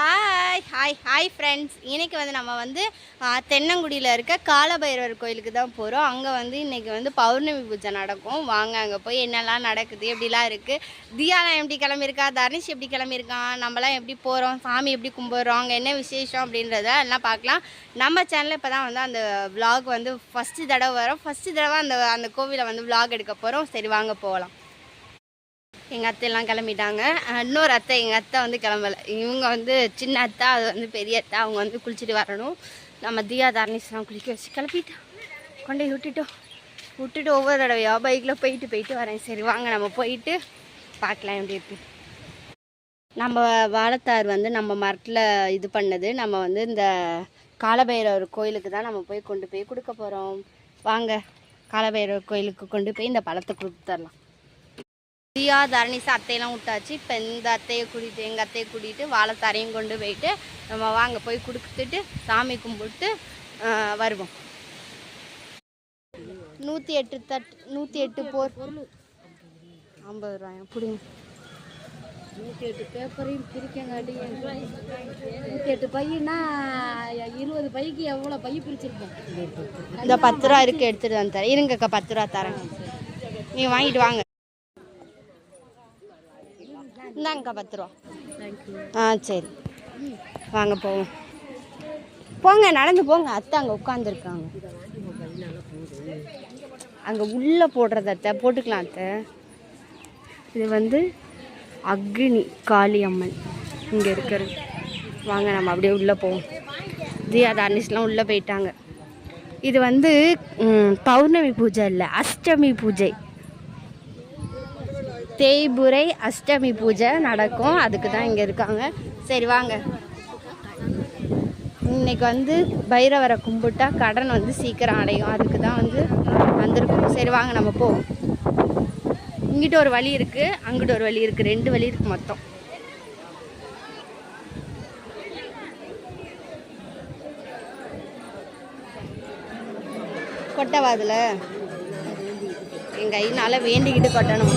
Hi hi hi friends இன்றைக்கி வந்து நம்ம வந்து தென்னங்குடியில் இருக்க காலபைரவர் கோயிலுக்கு தான் போகிறோம் அங்கே வந்து இன்றைக்கி வந்து பௌர்ணமி பூஜை நடக்கும். வாங்க அங்கே போய் என்னெல்லாம் நடக்குது எப்படிலாம் இருக்குது தியாலாம் எப்படி கிளம்பியிருக்கா? தர்னிஷ் எப்படி கிளம்பியிருக்கான் நம்மலாம் எப்படி போகிறோம் சாமி எப்படி கும்பிட்றோம்? அங்கே என்ன விசேஷம் அப்படின்றத எல்லாம் பார்க்கலாம். நம்ம சேனலில் இப்போ தான் வந்து அந்த விலாக் வந்து ஃபஸ்ட்டு தடவை வரும். ஃபஸ்ட்டு தடவை அந்த அந்த கோவிலை வந்து விலாக் எடுக்க போகிறோம் சரி வாங்க போகலாம். எங்கள் அத்தையெல்லாம் கிளம்பிட்டாங்க. இன்னொரு அத்தை எங்கள் அத்தை வந்து கிளம்பல. இவங்க வந்து சின்ன அத்தை அது வந்து பெரிய அத்தை அவங்க வந்து குளிச்சுட்டு வரணும். நம்ம தியா தாரணேஸ்லாம் குளிக்க வச்சு கிளப்பிட்டோம் கொண்டு போய் விட்டுட்டோம் விட்டுட்டு ஒவ்வொரு தடவையா பைக்கில் போயிட்டு போயிட்டு வரேன். சரி வாங்க நம்ம போயிட்டு பார்க்கலாம் எப்படி இருக்கு. நம்ம வாழைத்தார் வந்து நம்ம மரத்தில் இது பண்ணது. நம்ம வந்து இந்த காலபைரவர் கோயிலுக்கு தான் நம்ம போய் கொண்டு போய் கொடுக்க போகிறோம் வாங்க காலபைரவர் கோயிலுக்கு கொண்டு போய் இந்த பழத்தை கொடுத்துர்லாம் தியா தரணிசா அத்தையெல்லாம் விட்டாச்சு. இப்போ இந்த அத்தையை கூட்டிகிட்டு எங்கள் அத்தையை கூட்டிகிட்டு வாழைத்தாரையும் கொண்டு போயிட்டு நம்ம வாங்க போய் கொடுத்துட்டு சாமி கும்பிட்டு வருவோம். நூற்றி எட்டு தட் நூற்றி எட்டு போர். ஐம்பது ரூபாயா? பிடிங்க. நூற்றி எட்டு பேப்பரையும் பிரிக்கங்காட்டி நூற்றி எட்டு பையனா இருபது பைக்கு எவ்வளோ பை பிரிச்சிருப்போம்? இந்த பத்து ரூபா இருக்கு எடுத்துட்டு வந்து தரேன். இருங்கக்கா பத்து ரூபா தரேன். நீங்கள் வாங்கிட்டு வாங்க. இந்தாங்கக்கா பத்து ரூபா. ஆ சரி. வாங்க போவோம். போங்க நடந்து போங்க. அத்தை அங்கே உட்காந்துருக்காங்க அங்கே உள்ளே போடுறது அத்தை. போட்டுக்கலாம் அத்தை. இது வந்து அக்னி காளி அம்மன் இங்கே இருக்கிறது. வாங்க நம்ம அப்படியே உள்ளே போவோம். தியா தானிஷ்லாம் உள்ளே போயிட்டாங்க. இது வந்து பௌர்ணமி பூஜை இல்லை அஷ்டமி பூஜை. தேய்புரை அஷ்டமி பூஜை நடக்கும். அதுக்கு தான் இங்கே இருக்காங்க. சரி வாங்க. இன்னைக்கு வந்து பைரவரை கும்பிட்டா கடன் வந்து சீக்கிரம் அடையும். அதுக்கு தான் வந்து வந்திருக்கோம். சரி வாங்க நம்ம போவோம். இங்கிட்ட ஒரு வழி இருக்குது அங்கிட்ட ஒரு வழி இருக்குது ரெண்டு வழி இருக்குது மொத்தம். கொட்டவாதில் எங்கள் என் வேண்டிக்கிட்டு கொட்டணும்.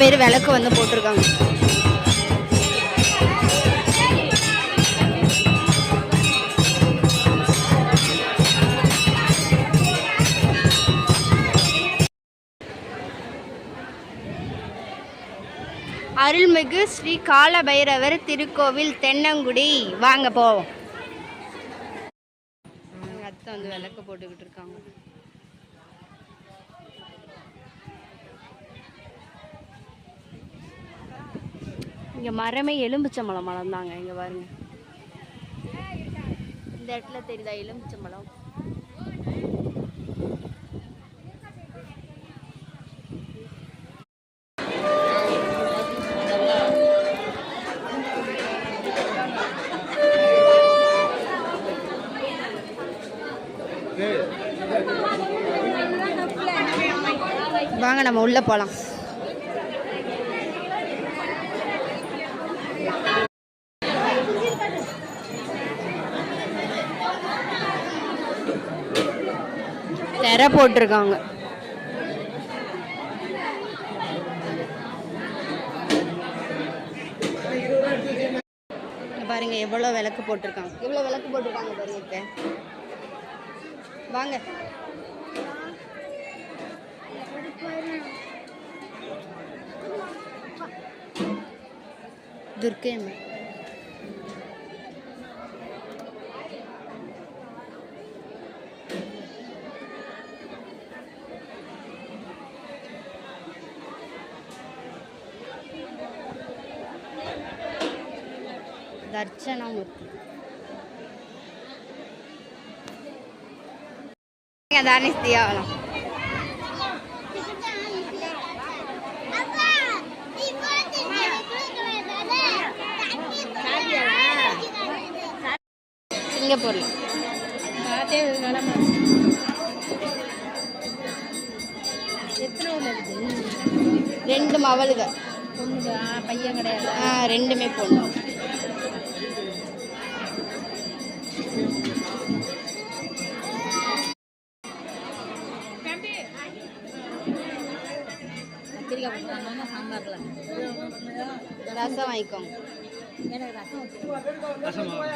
பேர் விளக்கு வந்து போட்டிருக்காங்க. அருள்மிகு ஸ்ரீ காலபைரவர் திருக்கோவில் தென்னங்குடி. வாங்க போவோம். அத்தை வந்து விளக்கு போட்டுக்கிட்டு இருக்காங்க. இங்க மரமே எலும்புச்சம்பழம் மரம் தாங்க இங்க பாருங்க. இந்த இடத்துல தெரியுதா எலும்புச்சம்பழம்? வாங்க நம்ம உள்ள போலாம். திரை போட்டிருக்காங்க. பாருங்க எவ்வளோ விளக்கு போட்டிருக்காங்க. எவ்வளோ விளக்கு போட்டிருக்காங்க பாருங்க வாங்க. துர்க்கை அம்மன் தர்ச்சனாமூர்த்தி தானிஷ் தியாவலாம் சிங்கப்பூர்ல. ரெண்டு மவளுக. பொண்ணுங்க ஆ, பையன் கிடையாது. ரெண்டுமே பொண்ணு. கத்திரிக்காய் போட்டுருந்தாங்க சாம்பாரில். ரசம் வாங்கிக்கோங்க எனக்கு ரசம் வச்சு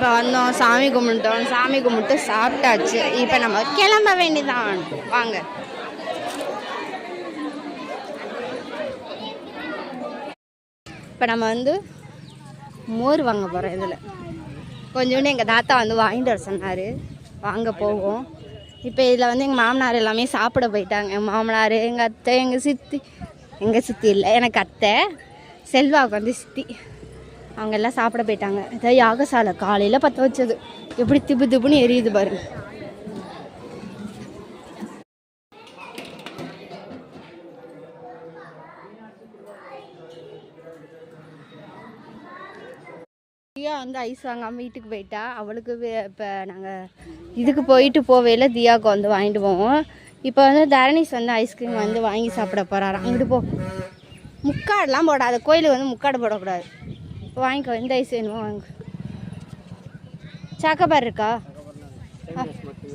இப்போ வந்தோம் சாமி கும்பிட்டோம். சாமி கும்பிட்டு சாப்பிட்டாச்சு. இப்போ நம்ம கிளம்ப வேண்டிதான் வாங்க. இப்போ நம்ம வந்து மோர் வாங்க போகிறோம் இதில். கொஞ்சோண்டு எங்கள் தாத்தா வந்து வாங்கிட்டு வர சொன்னார். வாங்க போவோம். இப்போ இதில் வந்து எங்கள் மாமனார் எல்லாமே சாப்பிட போயிட்டாங்க. எங்கள் மாமனார் எங்கள் அத்தை எங்கள் சித்தி. எங்கள் சித்தி இல்லை எனக்கு அத்தை. செல்வாவுக்கு வந்து சித்தி. அவங்க எல்லாம் சாப்பிட போயிட்டாங்க. இதான் யாகசாலை காலையில் பற்ற வச்சது. எப்படி திபு திபுன்னு எரியுது பாருங்க தியா வந்து ஐஸ் வாங்காமல் வீட்டுக்கு போயிட்டா. அவளுக்கு இப்போ நாங்கள் இதுக்கு போயிட்டு போவேல தியாவுக்கு வந்து வாங்கிட்டு போவோம். இப்போ வந்து தரணீஸ் வந்து ஐஸ்கிரீம் வந்து வாங்கி சாப்பிட போகிறாராம் அங்கிட்டு போ. முக்காடெலாம் போடாது. கோயிலுக்கு வந்து முக்காடு போடக்கூடாது. வாங்கிக்கோ எந்த ஐஸ் வேணுமோ வாங்க சாக்கோபார் இருக்கா? ஆ,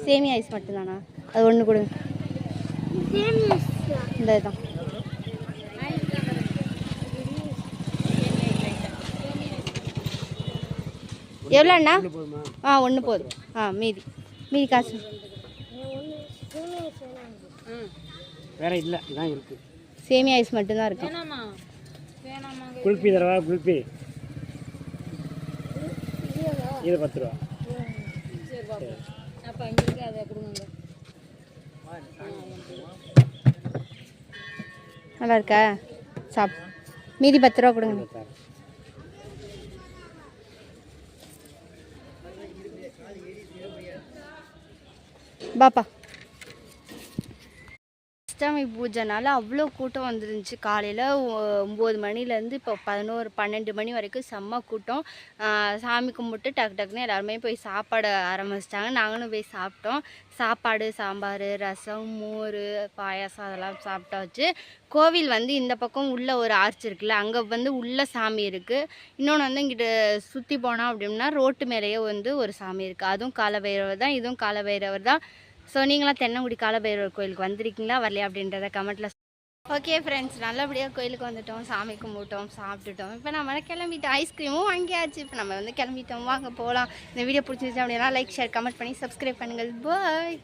சேமி ஐஸ் மட்டும்தானா? அது ஒன்று கொடுங்க இந்த இதுதான் எவ்வளோண்ணா ஆ ஒன்று போதும். ஆ மீதி. மீதி காசு. வேற இல்லை இதான் இருக்கு. சேமி ஐஸ் மட்டும்தான் இருக்கும் குல்பி தரவா குல்பி இது பத்து ரூபா. சரி அப்போ இங்கே இருக்கு அதை கொடுங்க நல்லா இருக்கா சாப் மீதி பத்து ரூபா கொடுங்க. பாப்பா. அஷ்டமி பூஜைனால அவ்வளோ கூட்டம் வந்துருந்துச்சு. காலையில் ஒம்பது மணிலேருந்து இப்போ பதினோரு பன்னெண்டு மணி வரைக்கும் செம்ம கூட்டம். சாமி கும்பிட்டு டக்கு டக்குன்னு எல்லாருமே போய் சாப்பாடு ஆரம்பிச்சிட்டாங்க. நாங்களும் போய் சாப்பிட்டோம். சாப்பாடு சாம்பார் ரசம் மோர் பாயாசம் அதெல்லாம் சாப்பிட்டாச்சு. கோவில் வந்து இந்த பக்கம் உள்ளே ஒரு ஆர்ச் இருக்குல்ல அங்கே வந்து உள்ளே சாமி இருக்குது இன்னொன்று வந்து இங்கிட்ட சுற்றி போனோம் அப்படின்னா ரோட்டு மேலேயே வந்து ஒரு சாமி இருக்குது அதுவும் காலபைரவர் தான் இதுவும் காலபைரவர் தான். ஸோ நீங்களாம் தென்னங்குடி காலபைரவர் கோயிலுக்கு வந்திருக்கீங்களா? வரலையா அப்படின்றத கமெண்ட்டில் ஓகே ஃப்ரெண்ட்ஸ் நல்லபடியாக கோயிலுக்கு வந்துட்டோம். சாமி கும்பிட்டோம் சாப்பிட்டுட்டோம். இப்போ நம்ம கிளம்பிட்டோம். ஐஸ்கிரீமும் வாங்கியாச்சு. இப்போ நம்ம வந்து கிளம்பிட்டோம். வாங்க போகலாம் இந்த வீடியோ பிடிச்சிருச்சு அப்படின்னா லைக் ஷேர் கமெண்ட் பண்ணி சப்ஸ்கிரைப் பண்ணுங்கள். பாய்